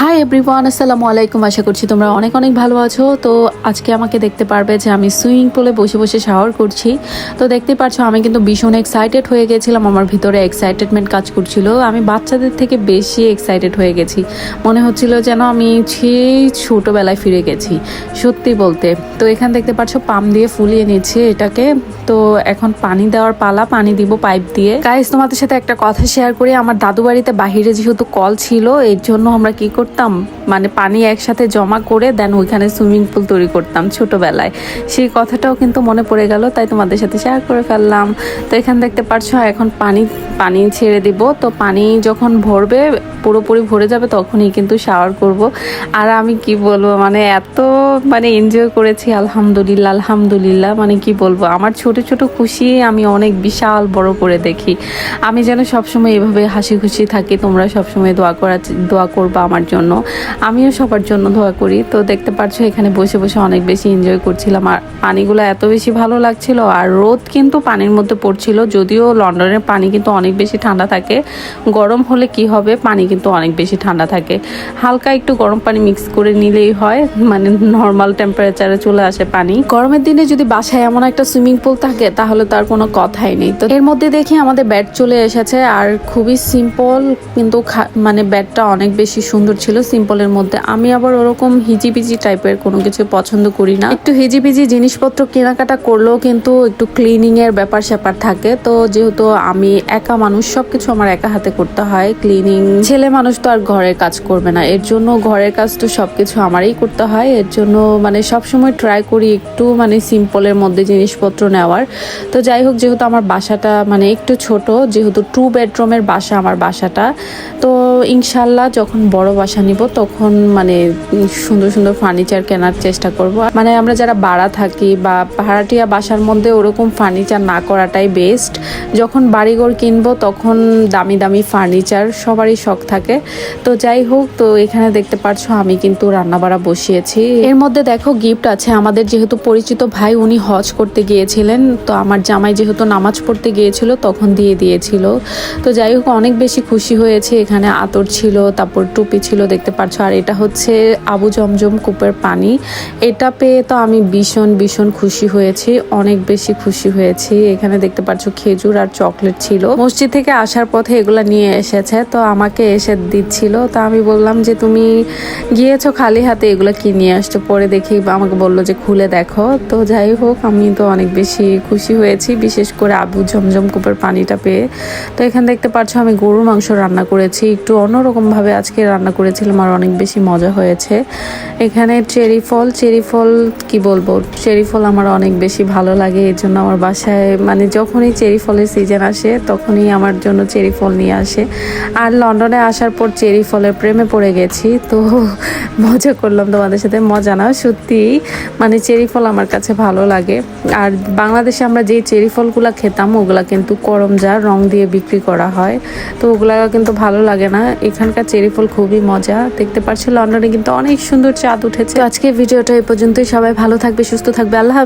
Hi everyone আসসালামু আলাইকুম আশা করছি তোমরা অনেক অনেক ভালো আছো তো আজকে আমাকে দেখতে পারবে যে আমি সুইমিং পুলে বসে বসে শাওয়ার করছি তো দেখতে পাচ্ছ আমি কিন্তু ভীষণ এক্সাইটেড হয়ে গেছিলাম আমার ভিতরে এক্সাইটেডমেন্ট কাজ করছিল আমি বাচ্চাদের থেকে বেশি এক্সাইটেড হয়ে গেছি মনে হচ্ছিল যেন আমি সেই ছোটোবেলায় ফিরে গেছি সত্যি বলতে তো এখানে দেখতে পাচ্ছ পাম দিয়ে ফুলিয়ে নিচ্ছে এটাকে তো এখন পানি দেওয়ার পালা পানি দিব পাইপ দিয়ে গাইস তোমাদের সাথে একটা কথা শেয়ার করি আমার দাদু বাড়িতে বাহিরে যেহেতু কল ছিল এর জন্য আমরা কি করতাম মানে পানি একসাথে জমা করে দেন ওইখানে সুইমিং পুল তৈরি করতাম ছোটোবেলায়। সেই কথাটাও কিন্তু মনে পড়ে গেল, তাই তোমাদের সাথে শেয়ার করে ফেললাম। তো এখানে দেখতে পাচ্ছ, এখন পানি পানি ছেড়ে দিব। তো পানি যখন ভরবে, পুরোপুরি ভরে যাবে, তখনই কিন্তু শাওয়ার করব। আর আমি কি বলব মানে এত মানে এনজয় করেছি, আলহামদুলিল্লাহ আলহামদুলিল্লাহ মানে কি বলব, আমার ছোট ছোট খুশি আমি অনেক বিশাল বড় করে দেখি। আমি যেন সবসময় এভাবে হাসি খুশি থাকি, তোমরা সবসময় দোয়া করা, দোয়া করবা আমার জন্য। আমিও সবার জন্য দোয়া করি। তো দেখতে পাচ্ছ এখানে বসে বসে অনেক বেশি এনজয় করছিলাম। আর পানিগুলো এত বেশি ভালো লাগছিল, আর রোদ কিন্তু পানির মধ্যে পড়ছিল, যদিও লন্ডনের পানি কিন্তু অনেক বেশি ঠান্ডা থাকে। গরম হলে কি হবে? পানি কিন্তু অনেক বেশি ঠান্ডা থাকে। হালকা একটু গরম পানি মিক্স করে নিলেই হয় মানে নর্মাল টেম্পারেচারে চলে আসে পানি। গরমের দিনে যদি বাসায় এমন একটা সুইমিং পুল থাকে, তাহলে তার কোনো কথাই নেই। তো এর মধ্যে দেখি আমাদের ব্যাট চলে এসেছে, আর খুবই সিম্পল কিন্তু মানে ব্যাটটা অনেক বেশি সুন্দর ছিল। সিম্পলের মধ্যে। আমি আবার ওরকম হিজিবিজি টাইপের কোনো কিছু পছন্দ করি না। একটু হিজিবিজি জিনিসপত্র কেনাকাটা করলেও কিন্তু একটু ক্লিনিং এর ব্যাপার স্যাপার থাকে। তো যেহেতু আমি একা মানুষ, সবকিছু আমার একা হাতে করতে হয়। ক্লিনিং ছেলে মানুষ তো আর ঘরের কাজ করবে না। এর জন্য ঘরের কাজ তো সবকিছু আমারই করতে হয়। এর জন্য মানে সবসময় ট্রাই করি একটু মানে সিম্পলের মধ্যে জিনিসপত্র নেওয়ার। তো যাই হোক, যেহেতু আমার বাসাটা মানে একটু ছোট, যেহেতু টু বেডরুমের বাসা আমার বাসাটা, তো ইনশাল্লাহ যখন বড় বাসা নিব, তখন মানে সুন্দর সুন্দর ফার্নিচার কেনার চেষ্টা করব। মানে আমরা যারা ভাড়া থাকি বা ভাড়াটিয়া বাসার মধ্যে ওরকম ফার্নিচার না করাটাই বেস্ট যখন বাড়িঘর কিনবো, তখন দামি দামি ফার্নিচার সবারই শখ থাকে। তো যাই হোক, তো এখানে দেখতে পাচ্ছ আমি কিন্তু রান্না বাড়া বসিয়েছি। এর মধ্যে দেখো গিফট আছে। আমাদের যেহেতু পরিচিত ভাই, উনি হজ করতে গিয়েছিলেন। তো আমার জামাই যেহেতু নামাজ পড়তে গিয়েছিল, তখন দিয়ে দিয়েছিল। তো যাই হোক, অনেক বেশি খুশি হয়েছে। এখানে আতর ছিল, তারপর টুপি ছিল দেখতে পাচ্ছ আর এটা হচ্ছে আবু জমজম কূপের পানি। এটা পেয়ে তো আমি ভীষণ ভীষণ খুশি হয়েছি। অনেক বেশি খুশি হয়েছি। এখানে দেখতে পাচ্ছ খেজুর আর চকলেট ছিল। মসজিদ থেকে আসার পথে এগুলা নিয়ে এসেছে। তো আমাকে এসে দিচ্ছিল। তো আমি বললাম যে, তুমি গিয়েছো খালি হাতে এগুলো কি নিয়ে আসছো? পরে দেখি আমাকে বলল যে, খুলে দেখো। তো যাই হোক, আমি তো অনেক বেশি খুশি হয়েছি। বিশেষ করে আবু ঝমঝম কূপের পানিটা পেয়ে। তো এখানে দেখতে পাচ্ছ আমি গরুর মাংস রান্না করেছি। একটু অন্যরকম ভাবে আজকে রান্না করেছিলাম আর অনেক বেশি মজা হয়েছে। এখানে চেরি ফল চেরি ফল কি বলব? চেরি ফল আমার অনেক বেশি ভালো লাগে, এই জন্য আমার বাসায় মানে যখনই চেরি ফলের সিজন আসে, তখনই আমার জন্য চেরি ফল নিয়ে আসে। আর লন্ডনে আসার পর চেরি ফলের প্রেমে পড়ে গেছি, তো মজা করলাম তোমাদের সাথে, মজা না, সত্যি। মানে চেরি ফল আমার কাছে ভালো লাগে। আর বাংলাদেশে আমরা যেই চেরি ফলগুলো খেতাম, ওগুলা কিন্তু করম যা রং দিয়ে বিক্রি করা হয়। তো ওগুলা কিন্তু ভালো লাগে না। এখানকার চেরি ফল খুবই মজা। দেখতে পাচ্ছি লন্ডনে কিন্তু অনেক সুন্দর চাঁদ উঠেছে। আজকে ভিডিওটা এই পর্যন্তই। সবাই ভালো থাকবে, সুস্থ থাকবে। আল্লাহ